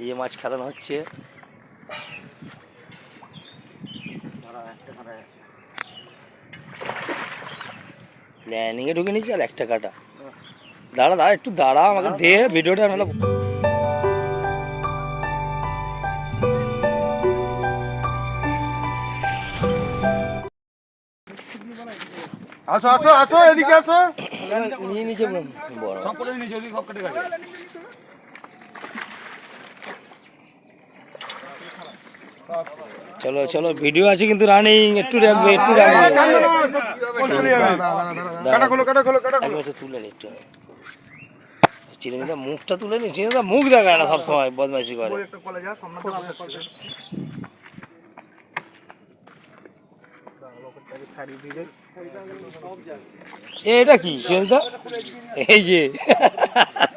এই যে মাছ খেলানো হচ্ছে। ল্যান্ডিংয়ে ঢুকে নিচ্ছি আর একটা কাটা। দাঁড়া দাঁড়া একটু দাঁড়া আমাকে দে ভিডিওটা নাহলে আসো আসো আসো এদিকে আসো। নিয়ে নিচে বড় সব করে নিচে ওদিকে সব কেটে গেছে চলো চলো ভিডিও আছে কিন্তু রানিং একটু রাখবে একটু রাখবে কাটা খোলো কাটা খোলো কাটা খোলো একটু তুলে নি একটু চিরঞ্জিতা মুখটা তুলে নি চিরঞ্জিতা মুখ দেখায় না সবসময় বদমাইশি করে এটা কি চিরঞ্জিতা এই যে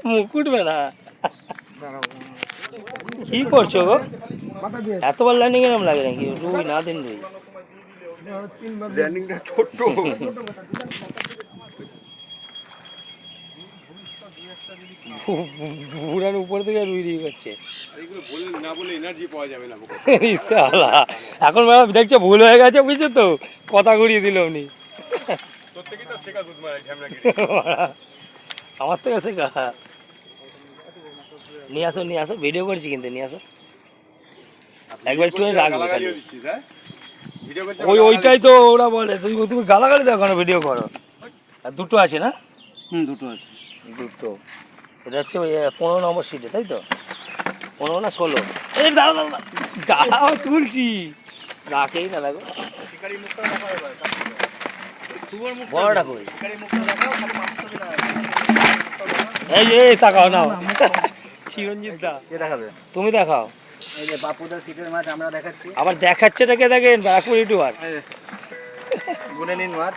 মুখ উঠবে না কি করছ গো এতবার লাইনিং এরম লাগে নাকি? রুই না দিন রুই। ল্যান্ডিংটা ছোট্ট। বুড়ার উপর থেকে রুই দিয়ে করছে এগুলো বলে না বলে এনার্জি পাওয়া যাবে না শালা। এখন ম্যাডাম দেখছ ভুল হয়ে গেছে বুঝছ তো? কথা ঘুরিয়ে দিল উনি। আমার থেকে শেখা। নিয়ে আসো নিয়ে আসো ভিডিও করছি কিন্তু নিয়ে আসো। একবার একটু রাখব হ্যাঁ? ওই ওইটাই তো ওরা বলে তুমি তুমি গালাগালি দেখো না ভিডিও করো। আর দুটো আছে না? হুম দুটো আছে। দুটো। এটা হচ্ছে ওই পনেরো নম্বর সিটে তাই তো? পনেরো না ষোলো? এই দাঁড়া দাঁড়া দাঁড়াও। তুলছি। রাখেই না বড়টা কই? এই এই তাকাও নাও। চিরঞ্জিত দা। তুমি দেখাও। এই যে বাপুদার সিটের মাছ আমরা দেখাচ্ছি। আবার দেখাচ্ছেটাকে দেখেন ব্যারাকপুর ইউটিউবার গুনে নিন মাছ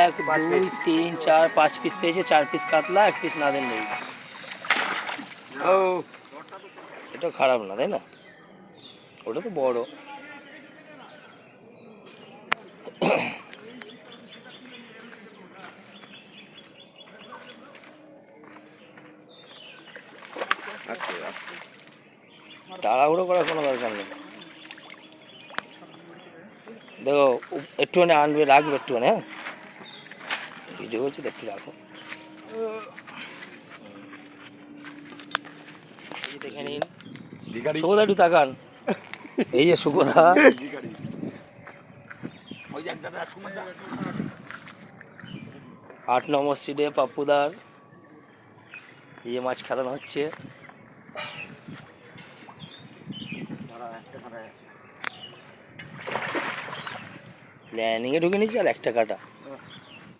এক দুই তিন চার পাঁচ পিস পেয়েছে চার পিস কাতলা এক পিস না দেন নেই। ও। এটা খারাপ না তাই না? ওটা তো বড়। তাড়াহুড়ো করার কোনো দরকার নেই। দেখো একটুখানি আনবে রাখবে একটুখানি হ্যাঁ? ভিডিও করছি তো একটু রাখো দেখে নিন। ভিখারি একটু তাকান। এই যে সুগদা আট নম্বর সিটে পাপ্পুদার। এই মাছ খেলানো হচ্ছে। ল্যান্ডিংয়ে ঢুকে নিয়েছি আর একটা কাটা।